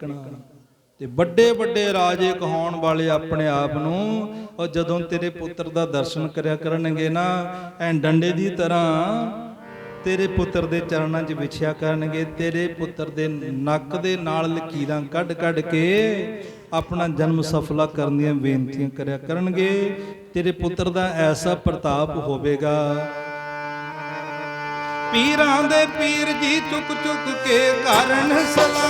ਟਿਕਣਾ ਤੇ ਵੱਡੇ ਵੱਡੇ ਰਾਜੇ ਕਹਾਉਣ ਵਾਲੇ ਆਪਣੇ ਆਪ ਨੂੰ, ਉਹ ਜਦੋਂ ਤੇਰੇ ਪੁੱਤਰ ਦਾ ਦਰਸ਼ਨ ਕਰਿਆ ਕਰਨਗੇ ਨਾ, ਐ ਡੰਡੇ ਦੀ ਤਰ੍ਹਾਂ ਤੇਰੇ ਪੁੱਤਰ ਦੇ ਚਰਨਾਂ 'ਚ ਵਿਛਿਆ ਕਰਨਗੇ, ਤੇਰੇ ਪੁੱਤਰ ਦੇ ਨੱਕ ਦੇ ਨਾਲ ਲਕੀਰਾਂ ਕੱਢ ਕੱਢ ਕੇ ਆਪਣਾ ਜਨਮ ਸਫਲਾ ਕਰਨ ਦੀਆਂ ਬੇਨਤੀਆਂ ਕਰਿਆ ਕਰਨਗੇ, ਤੇਰੇ ਪੁੱਤਰ ਦਾ ਐਸਾ ਪ੍ਰਤਾਪ ਹੋਵੇਗਾ। ਪੀਰਾਂ ਦੇ ਪੀਰ ਜੀ ਚੁੱਕ ਚੁੱਕ ਕੇ ਕਰਨ ਸਲਾਮਾਂ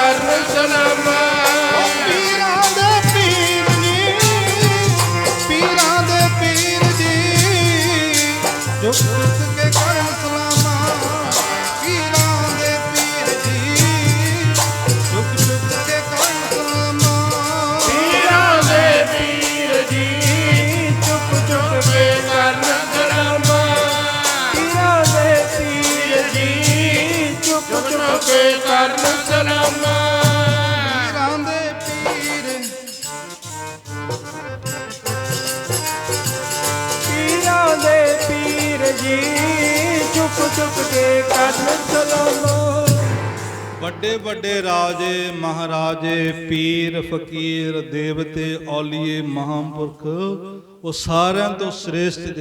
ਚੁੱਕ ਕੇ ਕਰਨ ਸਲਾਮਾਂ ਪੀਰਾਂ ਦੇ ਪੀਰ ਜੀ। ਚੁੱਕ ਚੁੱਕ ਕੇ ਕਰਨ ਸਲਾਮਾਂ ਪੀਰਾਂ ਦੇ ਪੀਰ ਜੀ ਚੁੱਪ ਚੁੱਪ ਕੇ ਕਰਨ ਸਲਾਮਾਂ ਪੀਰਾਂ ਦੇ ਪੀਰ ਜੀ ਚੁੱਪ ਚੁੱਪ ਕੇ ਕਰਨ ਸਲਾਮਾਂ ਜੀ, ਚੁੱਪ ਚੁੱਪ ਕੇ ਕਰਨ ਸਲਾਮਾਂ ਵੱਡੇ ਵੱਡੇ ਰਾਜੇ, ਮਹਾਰਾਜੇ, ਪੀਰ, ਫਕੀਰ, ਦੇਵਤੇ, ਔਲੀਏ, ਮਹਾਂਪੁਰਖ, ਉਹ ਸਾਰਿਆਂ ਤੋਂ ਸ੍ਰੇਸ਼ਟ ਦੇ